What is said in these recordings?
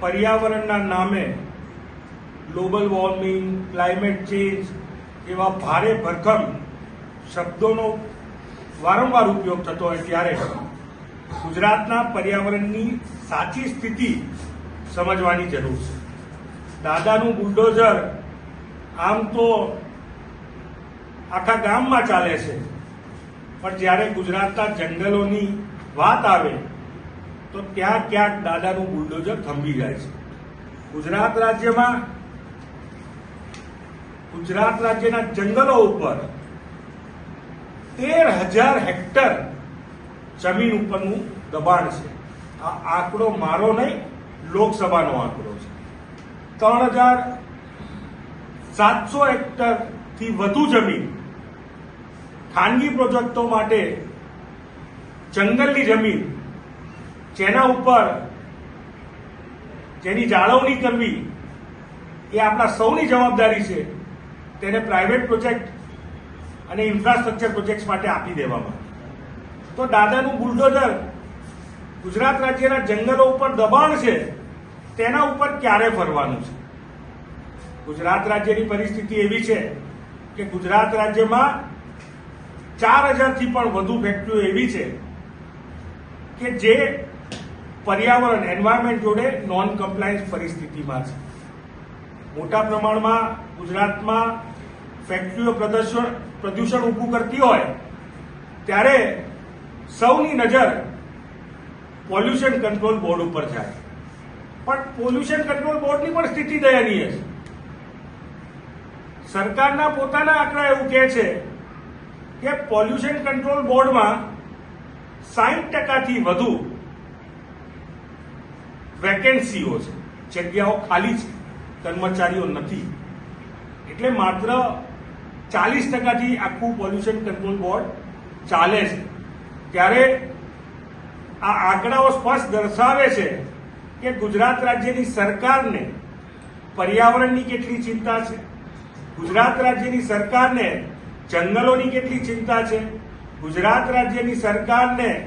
પર્યાવરણના નામે global warming, climate change એવા ભારે ભરખમ શબ્દોનો વારંવાર ઉપયોગ થતો હોય ત્યારે ગુજરાતના પર્યાવરણની સાચી સ્થિતિ સમજવાની જરૂર છે. દાદાનું બુલડોઝર આમ તો આખા ગામમાં ચાલે છે. પણ જ્યારે ગુજરાતના જંગલોની વાત આવે તો ત્યાં ક્યાંક દાદાનું બુલડોઝર થંભી જાય છે? ગુજરાત રાજ્યમાં, ગુજરાત રાજ્યના જંગલો ઉપર તેર હજાર હેક્ટર જમીન ઉપરનું દબાણ છે. આ આંકડો મારો નહીં, લોકસભાનો આંકડો છે. ત્રણ હજાર સાતસો હેક્ટરથી વધુ જમીન ખાનગી પ્રોજેક્ટો માટે જંગલની જમીન જેના ઉપર જેની જાળવણી કરવી એ આપણા સૌની જવાબદારી છે, તેને પ્રાઇવેટ પ્રોજેક્ટ અને ઇન્ફ્રાસ્ટ્રક્ચર પ્રોજેક્ટ માટે આપી દેવામાં. તો દાદાનું બુલડોઝર ગુજરાત રાજ્યના જંગલો ઉપર દબાણ છે, તેના ઉપર ક્યારે ફરવાનું છે? ગુજરાત રાજ્યની પરિસ્થિતિ એવી છે કે ગુજરાત રાજ્યમાં ચાર હજારથી પણ વધુ ફેક્ટરીઓ એવી છે કે જે પર્યાવરણ એન્વાયરમેન્ટ જોડે નોન કમ્પ્લાયન્સ પરિસ્થિતિમાં છે. મોટા પ્રમાણમાં ગુજરાતમાં ફેક્ટરીઓ પ્રદર્શન, પ્રદૂષણ ઊભું કરતી હોય, ત્યારે સૌની નજર પોલ્યુશન કંટ્રોલ બોર્ડ ઉપર જાય. પણ પોલ્યુશન કંટ્રોલ બોર્ડની પણ સ્થિતિ દયનીય છે. સરકારના પોતાના આંકડા એવું કહે છે કે પોલ્યુશન કંટ્રોલ બોર્ડમાં સાહીઠ ટકાથી વધુ વેકેન્સીઓ છે. જગ્યાઓ ખાલી છે. કર્મચારીઓ નથી. એટલે માત્ર ચાલીસ ટકાથી આખું પોલ્યુશન કંટ્રોલ બોર્ડ ચાલે છે. ત્યારે આ આંકડાઓ સ્પષ્ટ દર્શાવે છે કે ગુજરાત રાજ્યની સરકારને પર્યાવરણની કેટલી ચિંતા છે? ગુજરાત રાજ્યની સરકારને જંગલોની કેટલી ચિંતા છે? ગુજરાત રાજ્યની સરકારને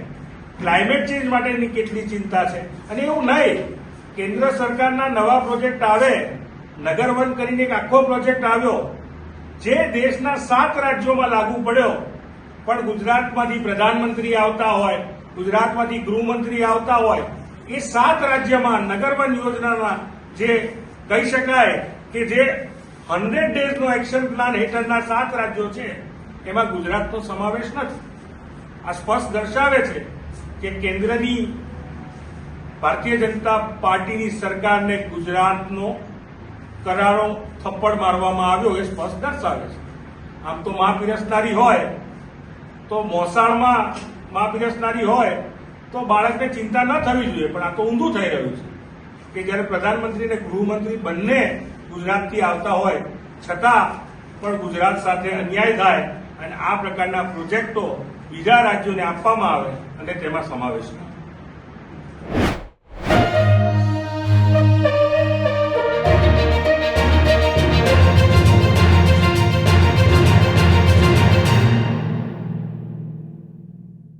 ક્લાઇમેટ ચેન્જ માટેની કેટલી ચિંતા છે? અને એવું નહીં, કેન્દ્ર સરકારના નવા પ્રોજેક્ટ આવે નગરવન કરીને એક આખો પ્રોજેક્ટ આવ્યો, જે દેશના સાત રાજ્યોમાં લાગુ પડ્યો, પણ ગુજરાતમાંથી પ્રધાનમંત્રી આવતા હોય, ગુજરાતમાંથી ગૃહમંત્રી આવતા હોય, એ સાત રાજ્યમાં નગરવન યોજનાના જે કહી શકાય કે જે હંડ્રેડ ડેઝનો એક્શન પ્લાન હેઠળના સાત રાજ્યો છે, એમાં ગુજરાતનો સમાવેશ નથી. આ સ્પષ્ટ દર્શાવે છે કે કેન્દ્રની ભારતીય જનતા પાર્ટીની સરકારને ગુજરાતનો કરારો થપ્પડ મારવામાં આવ્યો એ સ્પષ્ટ દર્શાવે છે. આમ તો મા પીરસનારી હોય, તો મોસાળમાં મા પીરસનારી હોય, તો બાળકને ચિંતા ન થવી જોઈએ, પણ આ તો ઊંધું થઈ રહ્યું છે. કે જ્યારે પ્રધાનમંત્રી અને ગૃહમંત્રી બંને ગુજરાતથી આવતા હોય, છતાં પણ ગુજરાત સાથે અન્યાય થાય અને આ પ્રકારના પ્રોજેક્ટો બીજા રાજ્યોને આપવામાં આવે અને તેમાં સમાવેશ થાય.